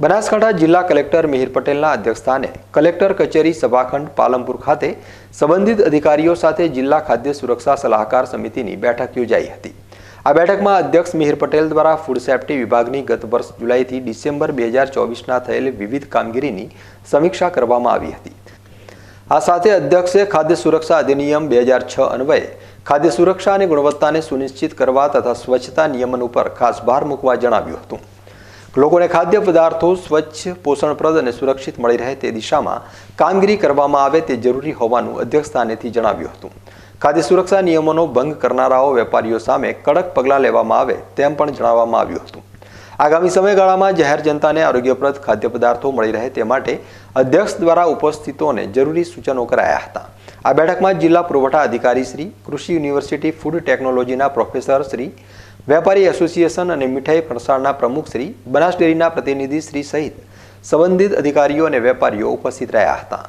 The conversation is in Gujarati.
બનાસકાંઠા જિલ્લા કલેક્ટર મિહિર પટેલના અધ્યક્ષસ્થાને કલેક્ટર કચેરી સભાખંડ પાલમપુર ખાતે સંબંધિત અધિકારીઓ સાથે જિલ્લા ખાદ્ય સુરક્ષા સલાહકાર સમિતિની બેઠક યોજાઈ હતી. આ બેઠકમાં અધ્યક્ષ મિહિર પટેલ દ્વારા ફૂડ સેફ્ટી વિભાગની ગત વર્ષ જુલાઈથી ડિસેમ્બર બે હજાર ચોવીસના થયેલ વિવિધ કામગીરીની સમીક્ષા કરવામાં આવી હતી. આ સાથે અધ્યક્ષે ખાદ્ય સુરક્ષા અધિનિયમ બે હજાર છ અન્વયે ખાદ્ય સુરક્ષા અને ગુણવત્તાને સુનિશ્ચિત કરવા તથા સ્વચ્છતા નિયમન ઉપર ખાસ ભાર મૂકવા જણાવ્યું હતું. લોકોને ખાદ્ય પદાર્થો સ્વચ્છ, પોષણપ્રદ અને સુરક્ષિત મળી રહે તે દિશામાં કામગીરી કરવામાં આવે તે જરૂરી હોવાનું અધ્યક્ષસ્થાનેથી જણાવ્યું હતું. ખાદ્ય સુરક્ષા નિયમોનો ભંગ કરનારાઓ વેપારીઓ સામે કડક પગલાં લેવામાં આવે તેમ પણ જણાવવામાં આવ્યું હતું. આગામી સમયગાળામાં જાહેર જનતાને આરોગ્યપ્રદ ખાદ્ય પદાર્થો મળી રહે તે માટે અધ્યક્ષ દ્વારા ઉપસ્થિતોને જરૂરી સૂચનો કરાયા હતા. આ બેઠકમાં જિલ્લા પુરવઠા અધિકારી શ્રી, કૃષિ યુનિવર્સિટી ફૂડ ટેકનોલોજીના પ્રોફેસર શ્રી વેપારી એસોસિએશન અને મીઠાઈ ફરસાણના પ્રમુખ શ્રી બનાસ ડેરીના પ્રતિનિધિ શ્રી સહિત સંબંધિત અધિકારીઓ અને વેપારીઓ ઉપસ્થિત રહ્યા હતા.